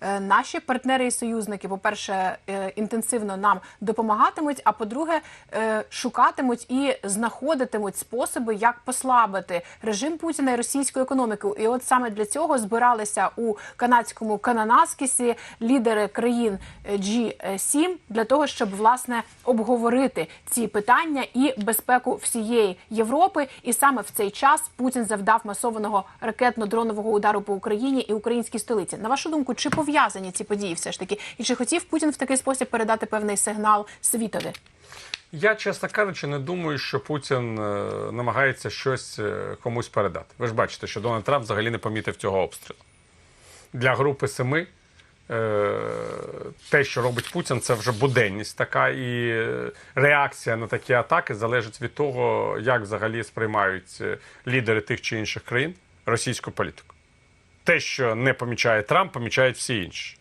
Е, Наші партнери і союзники, по-перше, е, інтенсивно нам допомагатимуть. А по-друге, е, шукатимуть і знаходитимуть способи, як послабити режим Путіна і російську економіку. І от саме для цього збиралися у канадському Кананаскісі лідери країн е, G7 для того, щоб власне обговорити ці питання і безпеку всієї Європи. І саме в цей час Путін завдав масованого ракетно-дронового удару по Україні і українській столиці. На вашу думку, чи пов'язані ці події все ж таки? І чи хотів Путін в такий спосіб передати певний сигнал світові? Я, чесно кажучи, не думаю, що Путін е, намагається щось е, комусь передати. Ви ж бачите, що Дональд Трамп взагалі не помітив цього обстрілу. Для групи семи е, те, що робить Путін, це вже буденність така, і реакція на такі атаки залежить від того, як взагалі сприймають лідери тих чи інших країн російську політику. Те, що не помічає Трамп, помічають всі інші.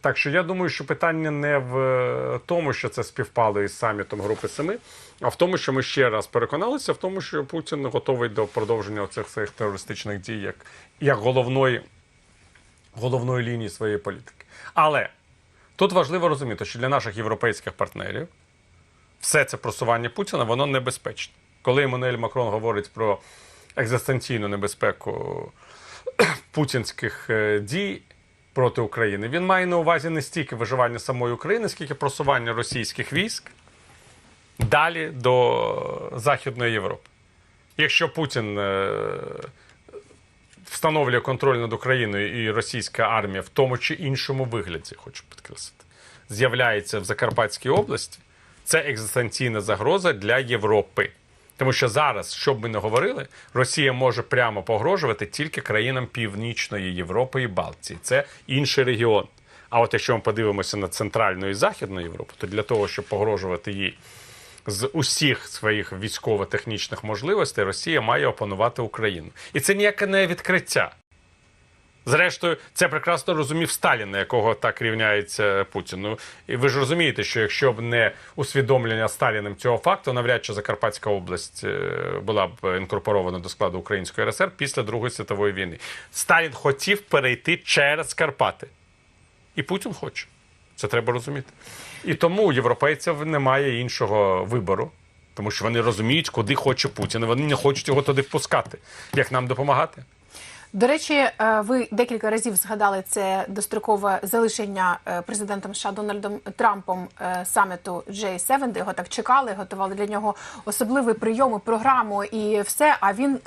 Так що я думаю, що питання не в е, тому, що це співпало із самітом Групи Семи, а в тому, що ми ще раз переконалися в тому, що Путін готовий до продовження цих своїх терористичних дій як, як головної, головної лінії своєї політики. Але тут важливо розуміти, що для наших європейських партнерів все це просування Путіна воно небезпечне. Коли Еммануель Макрон говорить про екзистенційну небезпеку путінських е, дій проти України, він має на увазі не стільки виживання самої України, скільки просування російських військ далі до Західної Європи. Якщо Путін е, встановлює контроль над Україною і російська армія в тому чи іншому вигляді, хочу підкреслити, з'являється в Закарпатській області, це екзистенційна загроза для Європи. Тому що зараз, що б ми не говорили, Росія може прямо погрожувати тільки країнам Північної Європи і Балтії. Це інший регіон. А от якщо ми подивимося на Центральну і Західну Європу, то для того, щоб погрожувати їй з усіх своїх військово-технічних можливостей, Росія має опанувати Україну. І це ніяке не відкриття. Зрештою, це прекрасно розумів Сталін, якого так рівняється Путін. Ну, і ви ж розумієте, що якщо б не усвідомлення Сталіним цього факту, навряд чи Закарпатська область е, була б інкорпорована до складу Української РСР після Другої світової війни. Сталін хотів перейти через Карпати. І Путін хоче. Це треба розуміти. І тому у європейців немає іншого вибору, тому що вони розуміють, куди хоче Путін. Вони не хочуть його туди впускати. Як нам допомагати? До речі, е, ви декілька разів згадали це дострокове залишення е, президентом США Дональдом Трампом е, саміту J7, де його так чекали, готували для нього особливий прийом, і програму і все. А він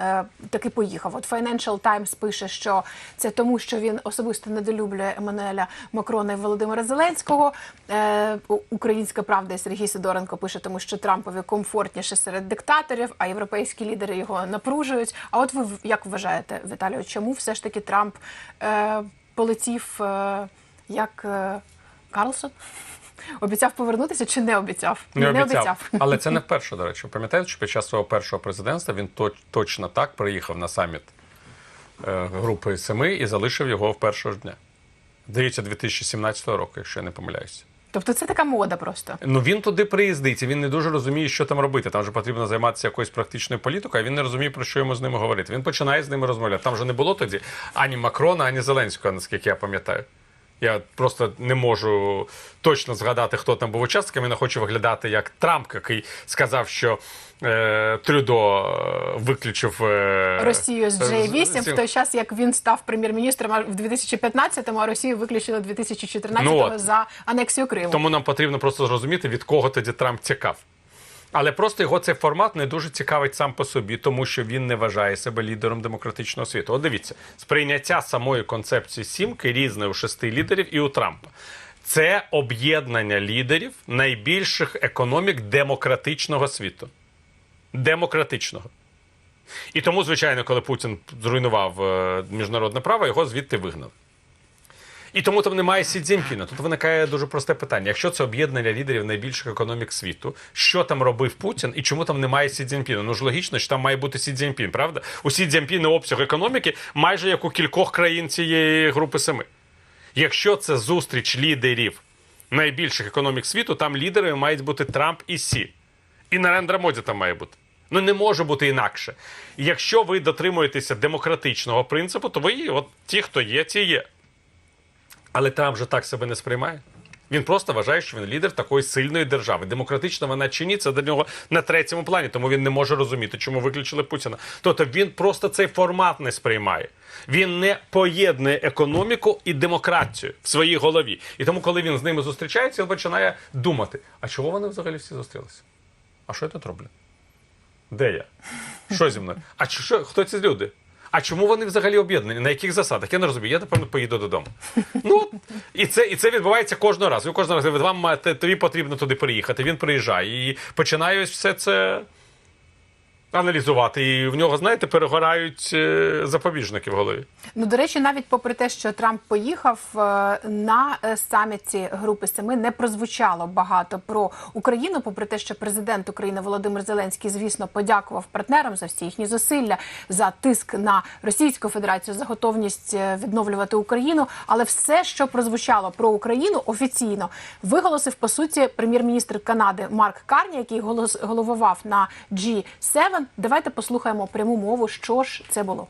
таки поїхав. От Financial Times пише, що це тому, що він особисто недолюблює Еммануеля Макрона і Володимира Зеленського. Українська правда і Сергій Сидоренко пише, тому що Трампові комфортніше серед диктаторів, а європейські лідери його напружують. А от ви як вважаєте, Віталію, чому все ж таки Трамп е, полетів е, як е, Карлсон? Обіцяв повернутися чи не обіцяв? Не, обіцяв. Але це не вперше, до речі. Пам'ятаєте, що під час свого першого президентства він то- точно так приїхав на саміт е, групи Семи і залишив його в першого ж дня. Здається, 2017 року, якщо я не помиляюся. Тобто це така мода просто. Ну він туди приїздить, і він не дуже розуміє, що там робити. Там вже потрібно займатися якоюсь практичною політикою, а він не розуміє, про що йому з ними говорити. Він починає з ними розмовляти. Там вже не було тоді ані Макрона, ані Зеленського, наскільки я пам'ятаю. Я просто не можу точно згадати, хто там був учасником. Я не хочу виглядати як Трамп, який сказав, що е, Трюдо е, виключив е, Росію з J8 з- в той час, як він став прем'єр-міністром в 2015-му, а Росію виключили 2014-го Ну за анексію Криму. Тому нам потрібно просто зрозуміти, від кого тоді Трамп цікав. Але просто його цей формат не дуже цікавить сам по собі, тому що він не вважає себе лідером демократичного світу. От дивіться, сприйняття самої концепції сімки різне у шести лідерів і у Трампа. Це об'єднання лідерів найбільших економік демократичного світу. Демократичного. І тому, звичайно, коли Путін зруйнував е, міжнародне право, його звідти вигнали. І тому там немає Сі Цзіньпіна. Тут виникає дуже просте питання: якщо це об'єднання лідерів найбільших економік світу, що там робив Путін і чому там немає Сі Цзіньпіна? Ну ж логічно, що там має бути Сі Цзіньпін, правда? У Сі Цзіньпіна обсяг економіки майже як у кількох країн цієї групи семи. Якщо це зустріч лідерів найбільших економік світу, там лідерами мають бути Трамп і Сі. І Нарендра Моді там має бути. Ну не може бути інакше. Якщо ви дотримуєтеся демократичного принципу, то ви от ті, хто є, ті є. Але Трамп же так себе не сприймає. Він просто вважає, що він лідер такої сильної держави. Демократична вона чи ні, це для нього на третьому плані, тому він не може розуміти, чому виключили Путіна. Тобто він просто цей формат не сприймає. Він не поєднує економіку і демократію в своїй голові. І тому, коли він з ними зустрічається, він починає думати: а чого вони взагалі всі зустрілися? А що я тут роблю? Де я? Що зі мною? А що, хто ці люди? А чому вони взагалі об'єднані? На яких засадах? Я не розумію. Я напевно поїду додому. Ну і це, і це відбувається кожного разу. Кожного разу вам має- тобі потрібно туди приїхати. Він приїжджає і починає все це аналізувати. І в нього, знаєте, перегорають е, запобіжники в голові. Ну, до речі, навіть попри те, що Трамп поїхав е, на е, саміті Групи Семи, не прозвучало багато про Україну, попри те, що президент України Володимир Зеленський, звісно, подякував партнерам за всі їхні зусилля, за тиск на Російську Федерацію, за готовність відновлювати Україну. Але все, що прозвучало про Україну офіційно, виголосив по суті прем'єр-міністр Канади Марк Карні, який голос- головував на G7. Давайте послухаємо пряму мову, що ж це було.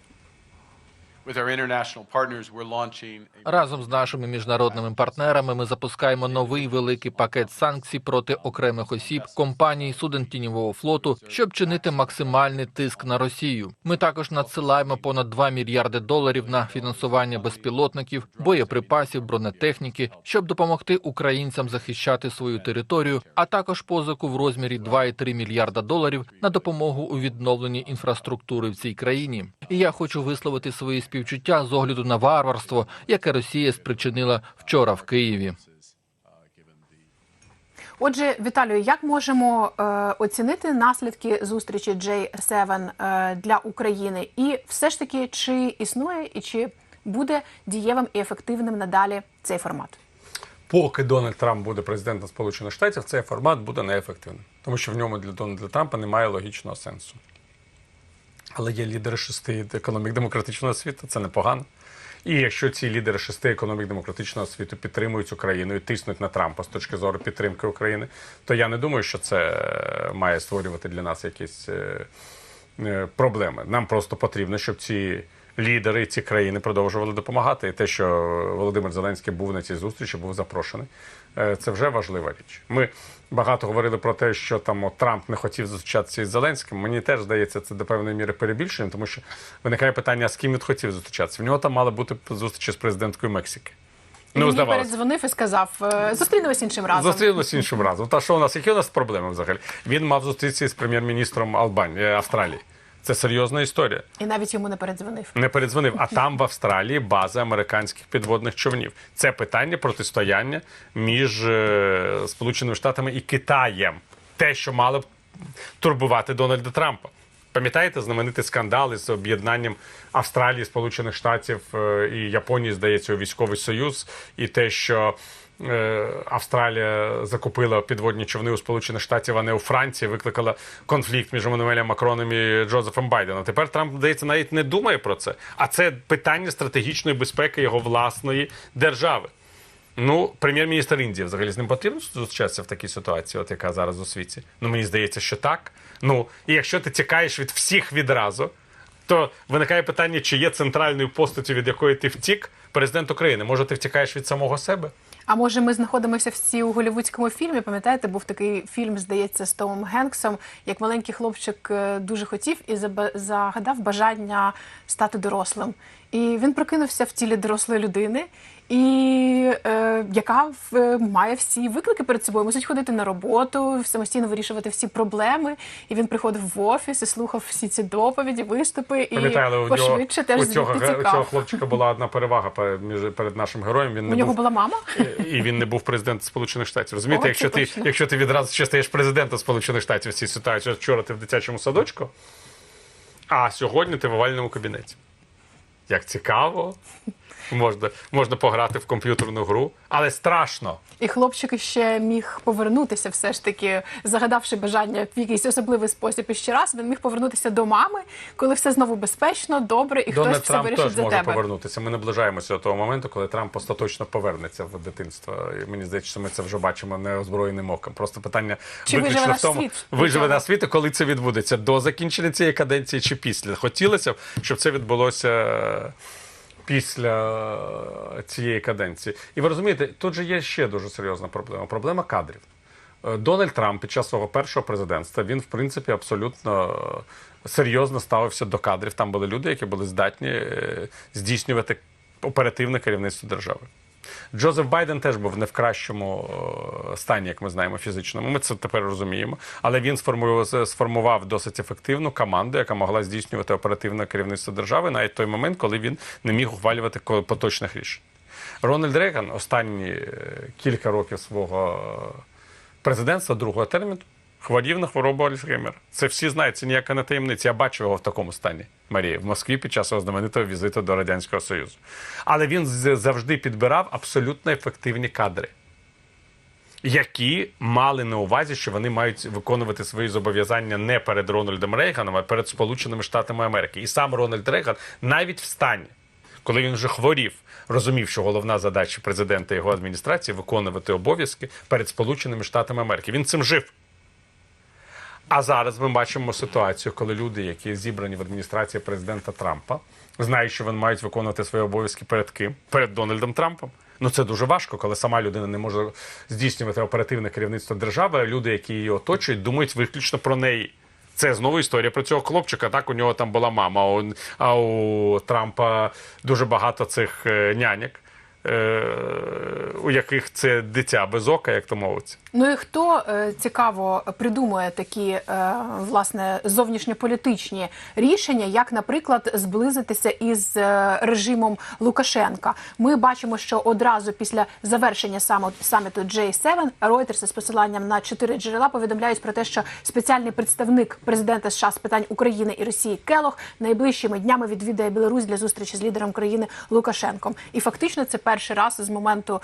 Разом з нашими міжнародними партнерами ми запускаємо новий великий пакет санкцій проти окремих осіб, компаній, суден тіньового флоту, щоб чинити максимальний тиск на Росію. Ми також надсилаємо понад 2 мільярди доларів на фінансування безпілотників, боєприпасів, бронетехніки, щоб допомогти українцям захищати свою територію, а також позику в розмірі 2,3 мільярда доларів на допомогу у відновленні інфраструктури в цій країні. І я хочу висловити свої співчуття з огляду на варварство, яке Росія спричинила вчора в Києві. Отже, Віталію, як можемо е, оцінити наслідки зустрічі J7 е, для України? І все ж таки, чи існує і чи буде дієвим і ефективним надалі цей формат? Поки Дональд Трамп буде президентом Сполучених Штатів, цей формат буде неефективним, тому що в ньому для Дональда Трампа немає логічного сенсу. Але є лідери шести економік демократичного світу, це непогано. І якщо ці лідери шести економік демократичного світу підтримують Україну і тиснуть на Трампа з точки зору підтримки України, то я не думаю, що це е, має створювати для нас якісь е, е, проблеми. Нам просто потрібно, щоб ці лідери, ці країни продовжували допомагати. І те, що Володимир Зеленський був на цій зустрічі, був запрошений, е, це вже важлива річ. Ми багато говорили про те, що там от, Трамп не хотів зустрічатися із Зеленським. Мені теж здається, це до певної міри перебільшення, тому що виникає питання, з ким він хотів зустрічатися. В нього там мали бути зустрічі з президенткою Мексики. Він мені здавалося. передзвонив і сказав: е, зустрінемось іншим разом. Зустрілися іншим разом. Та що у нас? Які у нас проблеми взагалі? Він мав зустрітися з прем'єр-міністром Албанії Австралії. Це серйозна історія. І навіть йому не передзвонив. Не передзвонив, а там в Австралії база американських підводних човнів. Це питання протистояння між е, Сполученими Штатами і Китаєм. Те, що мало б турбувати Дональда Трампа. Пам'ятаєте знаменитий скандал із об'єднанням Австралії, Сполучених Штатів е, і Японії, здається, у військовий союз, і те, що Австралія закупила підводні човни у Сполучених Штатів, а не у Франції, викликала конфлікт між Еммануелем Макроном і Джозефом Байденом. Тепер Трамп, здається, навіть не думає про це. А це питання стратегічної безпеки його власної держави. Ну, прем'єр-міністр Індії взагалі з ним потрібно зустрічатися в такій ситуації, от яка зараз у світі. Ну, мені здається, що так. Ну, і якщо ти тікаєш від всіх відразу, то виникає питання, чи є центральною постаттю, від якої ти втік, президент України. Може, ти втікаєш від самого себе? А може, ми знаходимося всі у голівудському фільмі? Пам'ятаєте, був такий фільм, здається, з Томом Генксом, як маленький хлопчик е, дуже хотів і загадав бажання стати дорослим. І він прокинувся в тілі дорослої людини, і е, яка в- е, має всі виклики перед собою. Мусить ходити на роботу, самостійно вирішувати всі проблеми. І він приходив в офіс і слухав всі ці доповіді, виступи і Пам'ятаю, у пошвидше теж у, цього, у цього хлопчика була одна перевага перед, між- перед нашим героєм. Він У не нього був, була мама? і він не був президентом Сполучених Штатів. Розумієте, О, якщо ти, точно. якщо ти відразу ще стаєш президентом Сполучених Штатів в цій ситуації, вчора ти в дитячому садочку, а сьогодні ти в овальному кабінеті. Як цікаво. Можна, можна пограти в комп'ютерну гру, але страшно. І хлопчик ще міг повернутися, все ж таки, загадавши бажання в якийсь особливий спосіб і ще раз, він міг повернутися до мами, коли все знову безпечно, добре, і Дональд хтось все вирішить теж за може тебе. повернутися. Ми наближаємося до того моменту, коли Трамп остаточно повернеться в дитинство. І мені здається, що ми це вже бачимо неозброєним оком. Просто питання Чи виключно виживе в тому, світ виживе на світ, і коли це відбудеться до закінчення цієї каденції чи після. Хотілося б, щоб це відбулося. Після е, цієї каденції. І ви розумієте, тут же є ще дуже серйозна проблема проблема кадрів. Е, Дональд Трамп під час свого першого президентства він, в принципі, абсолютно е, серйозно ставився до кадрів. Там були люди, які були здатні здійснювати оперативне керівництво держави. Джозеф Байден теж був не в кращому е, стані, як ми знаємо, фізичному. Ми це тепер розуміємо. Але він сформував, досить ефективну команду, яка могла здійснювати оперативне керівництво держави навіть той момент, коли він не міг ухвалювати поточних рішень. Рональд Рейган останні е, кілька років свого е, президентства другого терміну хворів на хворобу Альцгеймера. Це всі знають, це ніяка не таємниця. Я бачив його в такому стані, Марії, в Москві під час свого знаменитого візиту до Радянського Союзу. Але він завжди підбирав абсолютно ефективні кадри, які мали на увазі, що вони мають виконувати свої зобов'язання не перед Рональдом Рейганом, а перед Сполученими Штатами Америки. І сам Рональд Рейган навіть в стані, коли він вже хворів, розумів, що головна задача президента і його адміністрації виконувати обов'язки перед Сполученими Штатами Америки. Він цим жив. А зараз ми бачимо ситуацію, коли люди, які зібрані в адміністрації президента Трампа, знають, що вони мають виконувати свої обов'язки перед ким? Перед Дональдом Трампом. Ну це дуже важко, коли сама людина не може здійснювати оперативне керівництво держави, а люди, які її оточують, думають виключно про неї. Це знову історія про цього хлопчика. Так у нього там була мама. А у, Трампа дуже багато цих е, няньок, е, у яких це дитя без ока, як то мовиться. Ну і хто е, цікаво придумує такі е, власне зовнішньополітичні рішення, як, наприклад, зблизитися із е, режимом Лукашенка? Ми бачимо, що одразу після завершення саміту J7 Reuters з посиланням на чотири джерела повідомляють про те, що спеціальний представник президента США з питань України і Росії Келох найближчими днями відвідає Білорусь для зустрічі з лідером країни Лукашенком. І фактично це перший раз з моменту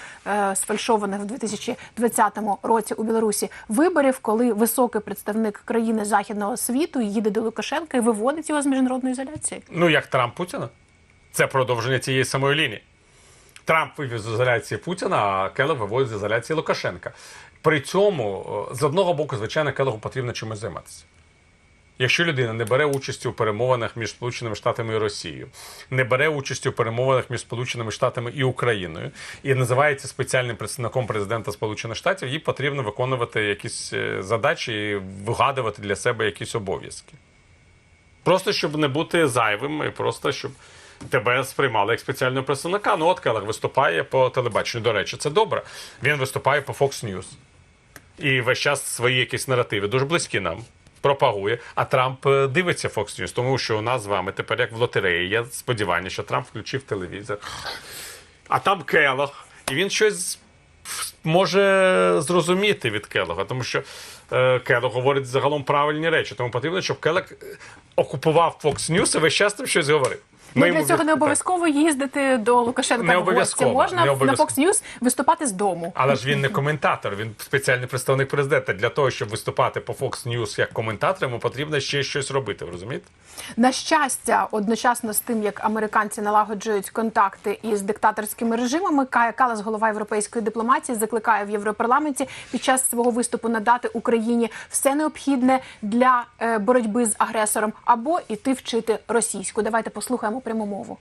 сфальшованих в 2020 році у Білорусі виборів, коли високий представник країни західного світу їде до Лукашенка і виводить його з міжнародної ізоляції. Ну, як Трамп Путіна. Це продовження цієї самої лінії. Трамп вивів з ізоляції Путіна, а Келлер виводить з ізоляції Лукашенка. При цьому, е, з одного боку, звичайно, Келлеру потрібно чимось займатися. Якщо людина не бере участі у перемовинах між Сполученими Штатами і Росією, не бере участі у перемовинах між Сполученими Штатами і Україною і називається спеціальним представником президента Сполучених Штатів, їй потрібно виконувати якісь е, задачі і вигадувати для себе якісь обов'язки. Просто щоб не бути зайвим, і просто щоб тебе сприймали як спеціального представника. Ну, от Келег виступає по телебаченню. До речі, це добре. Він виступає по Fox News. І весь час свої якісь наративи дуже близькі нам. Пропагує, а Трамп е, дивиться Fox News, тому що у нас з вами тепер як в лотереї. Є сподівання, що Трамп включив телевізор. А там Келох, і він щось може зрозуміти від Келога, тому що е, Келог говорить загалом правильні речі. Тому потрібно, щоб Келог е, окупував Fox News і весь час там щось говорив. Ну, для цього не обов'язково їздити до Лукашенка Не обов'язково, Можна не на. Fox News виступати з дому. Але ж він не коментатор, він спеціальний представник президента. Для того, щоб виступати по Fox News як коментатор, йому потрібно ще щось робити. Розумієте? На щастя, одночасно з тим, як американці налагоджують контакти із диктаторськими режимами, Кая Калас, голова європейської дипломатії, закликає в Європарламенті під час свого виступу надати Україні все необхідне для е, боротьби з агресором або іти вчити російську. Давайте послухаємо пряму мову.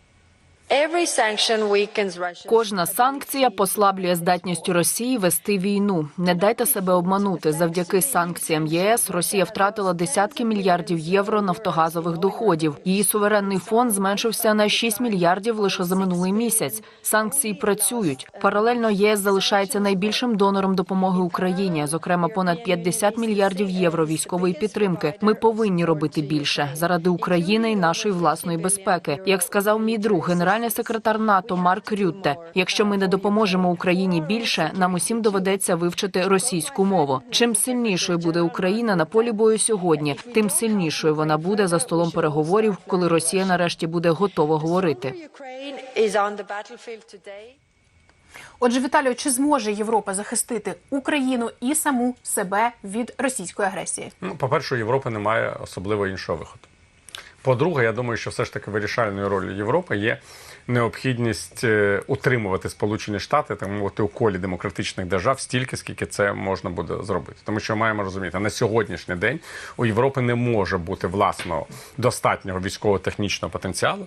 Кожна санкція послаблює здатність Росії вести війну. Не дайте себе обманути. Завдяки санкціям єС Росія втратила десятки мільярдів євро нафтогазових доходів. Її суверенний фонд зменшився на 6 мільярдів лише за минулий місяць. Санкції працюють. Паралельно ЄС залишається найбільшим донором допомоги Україні, зокрема понад 50 мільярдів євро військової підтримки. Ми повинні робити більше заради України і нашої власної безпеки. Як сказав мій друг, генеральний секретар НАТО Марк Рютте, якщо ми не допоможемо Україні більше, нам усім доведеться вивчити російську мову. Чим сильнішою буде Україна на полі бою сьогодні, тим сильнішою вона буде за столом переговорів, коли Росія нарешті буде готова говорити. Отже, Віталію, чи зможе Європа захистити Україну і саму себе від російської агресії? Ну, по-перше, у Європи немає особливо іншого виходу. По-друге, я думаю, що все ж таки вирішальною ролью Європи є необхідність е, утримувати Сполучені Штати, так мовити, у колі демократичних держав стільки, скільки це можна буде зробити. Тому що маємо розуміти, на сьогоднішній день у Європи не може бути власного достатнього військово-технічного потенціалу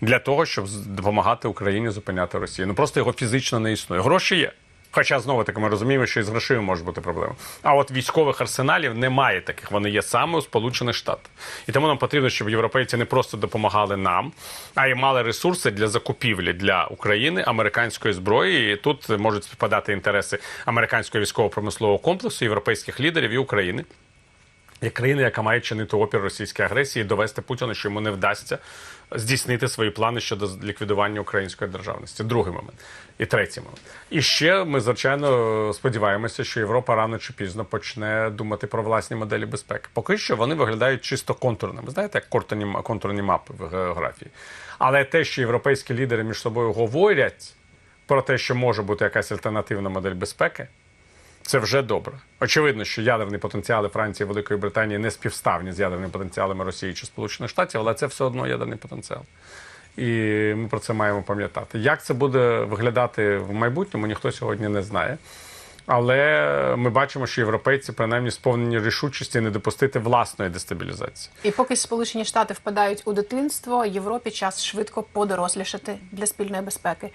для того, щоб допомагати Україні зупиняти Росію. Ну просто його фізично не існує. Гроші є. Хоча знову таки ми розуміємо, що і з грошима може бути проблема. А от військових арсеналів немає таких. Вони є саме у Сполучених Штатах. І тому нам потрібно, щоб європейці не просто допомагали нам, а й мали ресурси для закупівлі для України американської зброї. І тут можуть співпадати інтереси американського військово-промислового комплексу, європейських лідерів і України. Як країна, яка має чинити опір російській агресії, довести Путіну, що йому не вдасться здійснити свої плани щодо ліквідування української державності. Другий момент і третій момент. І ще ми звичайно сподіваємося, що Європа рано чи пізно почне думати про власні моделі безпеки. Поки що вони виглядають чисто контурними. Знаєте, як контурні, контурні мапи в географії. Але те, що європейські лідери між собою говорять про те, що може бути якась альтернативна модель безпеки. Це вже добре. Очевидно, що ядерні потенціали Франції і Великої Британії не співставні з ядерними потенціалами Росії чи Сполучених Штатів, але це все одно ядерний потенціал. І ми про це маємо пам'ятати. Як це буде виглядати в майбутньому, ніхто сьогодні не знає. Але ми бачимо, що європейці принаймні сповнені рішучості не допустити власної дестабілізації. І поки Сполучені Штати впадають у дитинство, Європі час швидко подорослішати для спільної безпеки.